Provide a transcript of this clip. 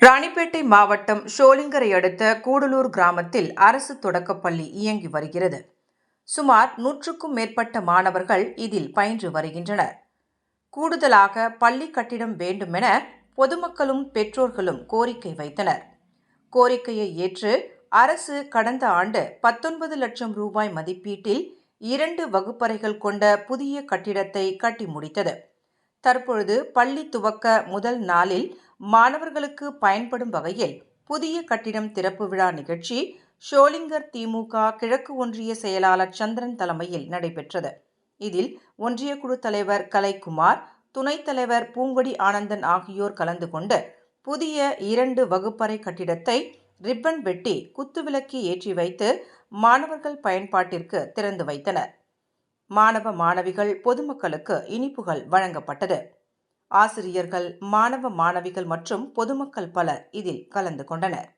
ராணிப்பேட்டை மாவட்டம் ஷோலிங்கரை அடுத்த கூடலூர் கிராமத்தில் அரசு தொடக்கப்பள்ளி இயங்கி வருகிறது. சுமார் நூற்றுக்கும் மேற்பட்ட மாணவர்கள் இதில் பயின்று வருகின்றனர். கூடுதலாக பள்ளி கட்டிடம் வேண்டுமென பொதுமக்களும் பெற்றோர்களும் கோரிக்கை வைத்தனர். கோரிக்கையை ஏற்று அரசு கடந்த ஆண்டு பத்தொன்பது லட்சம் ரூபாய் மதிப்பீட்டில் இரண்டு வகுப்பறைகள் கொண்ட புதிய கட்டிடத்தை கட்டி முடித்தது. தற்பொழுது பள்ளி துவக்க முதல் நாளில் மாணவர்களுக்கு பயன்படும் வகையில் புதிய கட்டிடம் திறப்பு விழா நிகழ்ச்சி ஷோலிங்கர் திமுக கிழக்கு ஒன்றிய செயலாளர் சந்திரன் தலைமையில் நடைபெற்றது. இதில் ஒன்றிய குழு தலைவர் கலைக்குமார் துணைத் தலைவர் பூங்கொடி ஆனந்தன் ஆகியோர் கலந்து கொண்டு புதிய இரண்டு வகுப்பறை கட்டிடத்தை ரிப்பன் வெட்டி குத்துவிளக்கி ஏற்றி வைத்து மாணவர்கள் பயன்பாட்டிற்கு திறந்து வைத்தனர். மாணவ மாணவிகள் பொதுமக்களுக்கு இனிப்புகள் வழங்கப்பட்டது. ஆசிரியர்கள் மாணவ மாணவிகள் மற்றும் பொதுமக்கள் பலர் இதில் கலந்து கொண்டனர்.